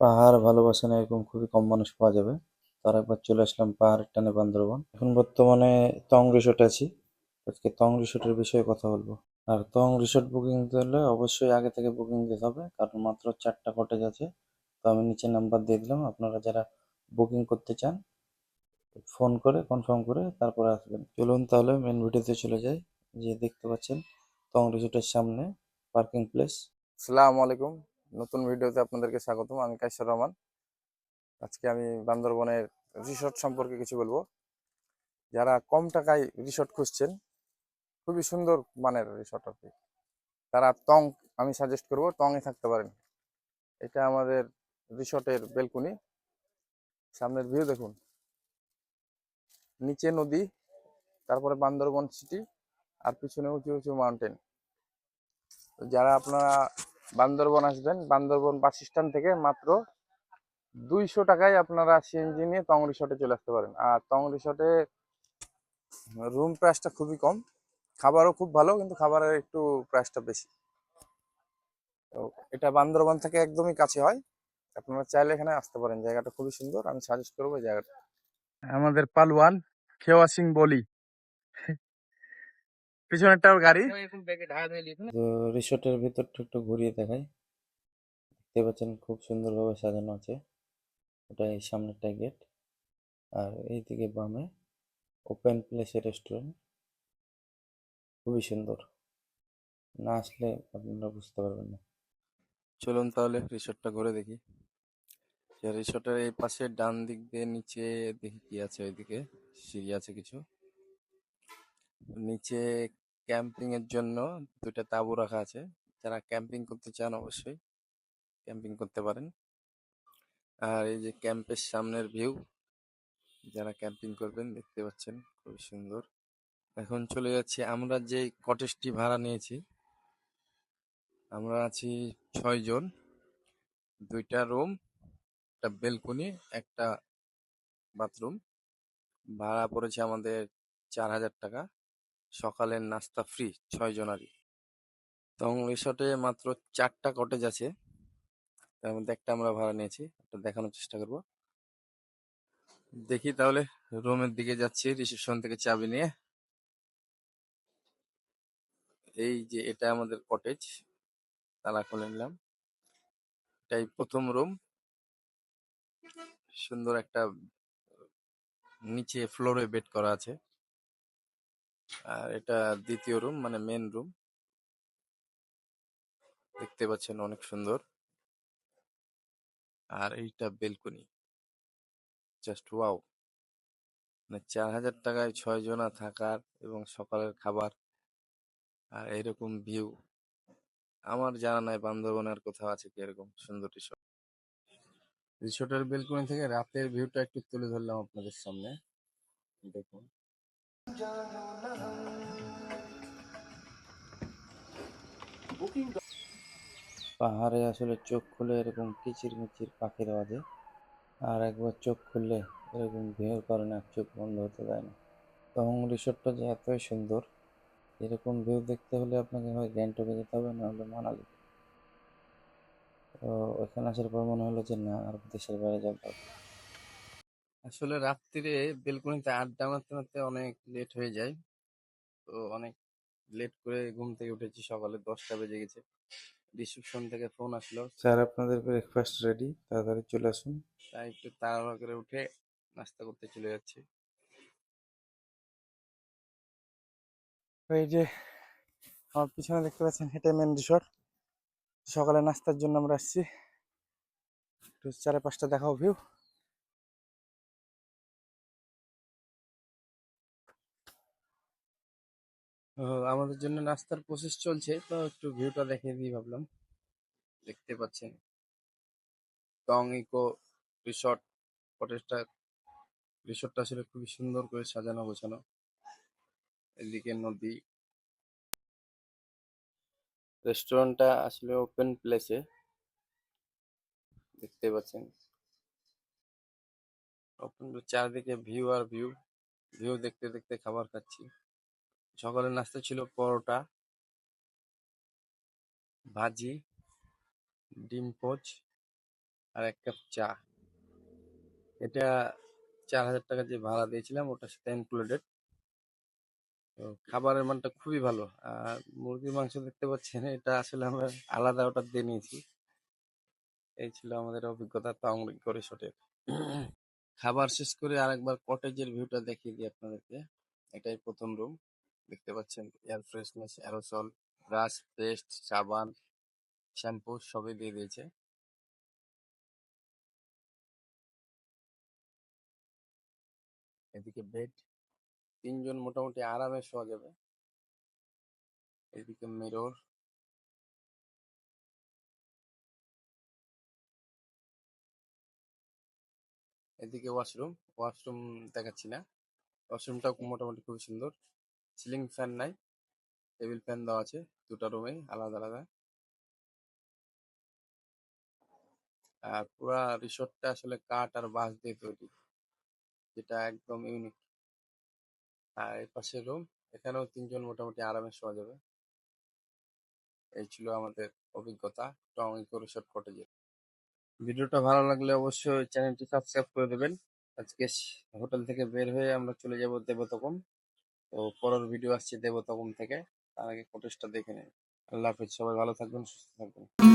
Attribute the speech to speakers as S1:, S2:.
S1: পাহাড় ভালোবাসে না এরকম খুবই কম মানুষ পাওয়া যাবে। তার একবার চলে আসলাম পাহাড়ের টানে বান্দরবন। এখন বর্তমানে টং রিসোর্ট আছি। আজকে টং রিসোর্টের বিষয়ে কথা বলব। আর টং রিসোর্ট বুকিং দিতে হলে অবশ্যই আগে থেকে বুকিং দিতে হবে। কারণ মাত্র চারটা কটেজ আছে। তো আমি নিচে নাম্বার দিয়ে দিলাম। আপনারা যারা বুকিং করতে চান ফোন করে কনফার্ম করে তারপরে আসবেন। চলুন তাহলে মেন ভিডিওতে চলে যাই। যে দেখতে পাচ্ছেন টং রিসোর্টের সামনে পার্কিং প্লেস
S2: আসসালামু আলাইকুম। নতুন ভিডিওতে আপনাদেরকে স্বাগতম। আমি কাইসর রহমান। আজকে আমি বান্দরবনের রিসর্ট সম্পর্কে কিছু বলব। যারা কম টাকায় রিসর্ট খুঁজছেন, খুবই সুন্দর মানের রিসর্ট আর কি। তারা টং, আমি সাজেস্ট করব, টংয়ে থাকতে পারেন। এটা আমাদের রিসর্টের বেলকুনি। সামনের ভিউ দেখুন। নিচে নদী, তারপরে বান্দরবন সিটি আর পিছনে উঁচু উঁচু মাউন্টেন যারা আপনারা বান্দরবন আসবেন। বান্দরবন বাস স্ট্যান্ড থেকে মাত্র দুইশো টাকায় আপনারা সিএনজি নিয়ে টং রিসোর্টে চলে আসতে পারেন। আর টং রিসোর্টে রুম প্রাইসটা খুবই কম। খাবারও খুব ভালো, কিন্তু খাবারের একটু প্রাইসটা বেশি। তো এটা বান্দরবন থেকে একদমই কাছে হয়। আপনারা চাইলে এখানে আসতে পারেন। জায়গাটা খুবই সুন্দর। আমি সাজেস্ট করব জায়গাটা। আমাদের পালওয়ান, খেওয়া সিং বলি। পিছনেরটাও গাড়ি।
S1: তো রিসোর্টের ভিতরটা একটু ঘুরিয়ে দেখাই। দেখতে পাচ্ছেন খুব সুন্দরভাবে সাজানো আছে। ওটা এই সামনেরটা গেট। আর এইদিকে বামে ওপেন প্লেসের রেস্টুরেন্ট। খুবই সুন্দর। না আসলে আপনারা বুঝতে পারবেন না। চলুন তাহলে রিসোর্টটা ঘুরে দেখি। রিসোর্টের এই পাশে ডান দিক দিয়ে নিচে দেখি কি আছে ওইদিকে সিঁড়ি আছে কিছু। নিচে ক্যাম্পিং এর জন্য দুইটা তাঁবু রাখা আছে। যারা ক্যাম্পিং করতে চান অবশ্যই ক্যাম্পিং করতে পারেন। আর এই যে ক্যাম্পের সামনের ভিউ, যারা ক্যাম্পিং করবেন দেখতে পাচ্ছেন খুবই সুন্দর। এখন চলে যাচ্ছি, আমরা যে কটেজটি ভাড়া নিয়েছি, আমরা আছি ছয় জন। দুইটা রুম, একটা বেলকনি, একটা বাথরুম। ভাড়া পড়েছে আমাদের চার হাজার টাকা। সকালের নাস্তা ফ্রি ছয় জনারই। টং রিসোর্টে মাত্র চারটা কটেজ আছে। তার মধ্যে একটা আমরা ভাড়া নিয়েছি, একটা দেখানোর চেষ্টা করব। দেখি তাহলে রুমের দিকে যাচ্ছি রিসেপশন থেকে চাবি নিয়ে। এই যে এটা আমাদের কটেজ তালা খুলে নিলাম। এটাই প্রথম রুম সুন্দর একটা নিচে ফ্লোরে বেড করা আছে। আর এটা দ্বিতীয় রুম মানে মেন রুম দেখতে পাচ্ছেন অনেক সুন্দর। আর এইটা বেলকনি জাস্ট ওয়াও মানে চার হাজার টাকায় ছয় জনা থাকার এবং সকালের খাবার আর এরকম ভিউ আমার জানা নাই বান্দরবনে আর কোথাও আছে কি এরকম সুন্দর রিসোর্ট রিসোর্টের বেলকনি থেকে রাতের ভিউটা একটু তুলে ধরলাম আপনাদের সামনে। দেখুন। পাহাড়ে আসলে চোখ খুলে এরকম কিচির মিচির পাখির আওয়াজে, আর একবার চোখ খুললে এরকম ভিউর কারণে আর চোখ বন্ধ হতে দেয় না। তখন রিসোর্টটা যে এতই সুন্দর, এরকম ভিউ দেখতে হলে আপনাকে হয় গ্যাংটকে যেতে হবে, না হলে মানালি। তো ওখানে আসার পর মনে হলো যে না, আর দেশের বাইরে হবে আসলে রাত্রিরে বেলকনিতে আড্ডা মারতে মারতে অনেক লেট হয়ে যায়। তো অনেক লেট করে ঘুম থেকে উঠেছি সকালে দশটা বেজে গেছে। রিসেপশন থেকে ফোন আসলো। স্যার আপনাদের ব্রেকফাস্ট রেডি তাড়াতাড়ি চলে আসুন। তাই একটু তাড়াহুড়ো করে উঠে নাস্তা করতে চলে যাচ্ছি। এই যে আমার পিছনে দেখতে পাচ্ছেন হেঁটে মেন রিসোর্ট সকালে নাস্তার জন্য আমরা আসছি। একটু চারে পাঁচটা দেখাও ভিউ আমাদের জন্য নাস্তার প্রসেস চলছে, তো একটু ভিউটা দেখিয়ে দিই ভাবলাম। দেখতে পাচ্ছেন। টং ইকো রিসর্ট কটেজটা রিসর্টটা আসলে খুবই সুন্দর করে সাজানো, গোছানো। এদিকে নদী। রেস্টুরেন্টটা আসলে ওপেন প্লেসে দেখতে পাচ্ছেন। ওপেন চারদিকে ভিউ আর ভিউ ভিউ দেখতে দেখতে খাবার খাচ্ছি। সকালের নাস্তা ছিল পরোটা। ভাজি, ডিম পোচ আর এক কাপ চা। এটা চার হাজার টাকা যে ভাড়া দিয়েছিলাম ওটার সাথে ইনক্লুডেড তো খাবারের মানটা খুবই ভালো। আর মুরগির মাংস দেখতে পাচ্ছেন, এটা আসলে আমরা আলাদা অর্ডার দিয়ে নিয়েছি। এই ছিল আমাদের অভিজ্ঞতা তাওয়াং রিসোর্টের খাবার শেষ করে আরেকবার কটেজের ভিউটা দেখিয়ে দিই আপনাদেরকে। এটাই প্রথম রুম দেখতে পাচ্ছেন air freshness aerosol brush paste সাবান শ্যাম্পু সবই দিয়ে দিয়েছে। এদিকে বেড তিনজন মোটামুটি আরামে শোয়া যাবে। এদিকে মিরর এদিকে ওয়াশরুম ওয়াশরুম দেখাচ্ছি না। ওয়াশরুমটাও মোটামুটি খুবই সুন্দর। সিলিং ফ্যান নাই টেবিল ফ্যান দেওয়া আছে, দুটো রুমেই আলাদা আলাদা। আর পুরা রিসোর্টটা আসলে কাঠ আর বাঁশ দিয়ে তৈরি, যেটা একদম ইউনিক আর এই পাশে রুম এখানেও তিনজন মোটামুটি আরামে শোয়া যাবে। এই ছিল আমাদের অভিজ্ঞতা টং ইকো রিসোর্ট কটেজের ভিডিওটা ভালো লাগলে অবশ্যই চ্যানেলটি সাবস্ক্রাইব করে দেবেন। আজকে হোটেল থেকে বের হয়ে আমরা চলে যাব দেবতকম তো পরের ভিডিও আসছে দেবতকম থেকে। তার আগে কোটেজটা দেখে নেন। আল্লাহ হাফিজ, সবাই ভালো থাকবেন, সুস্থ থাকবেন।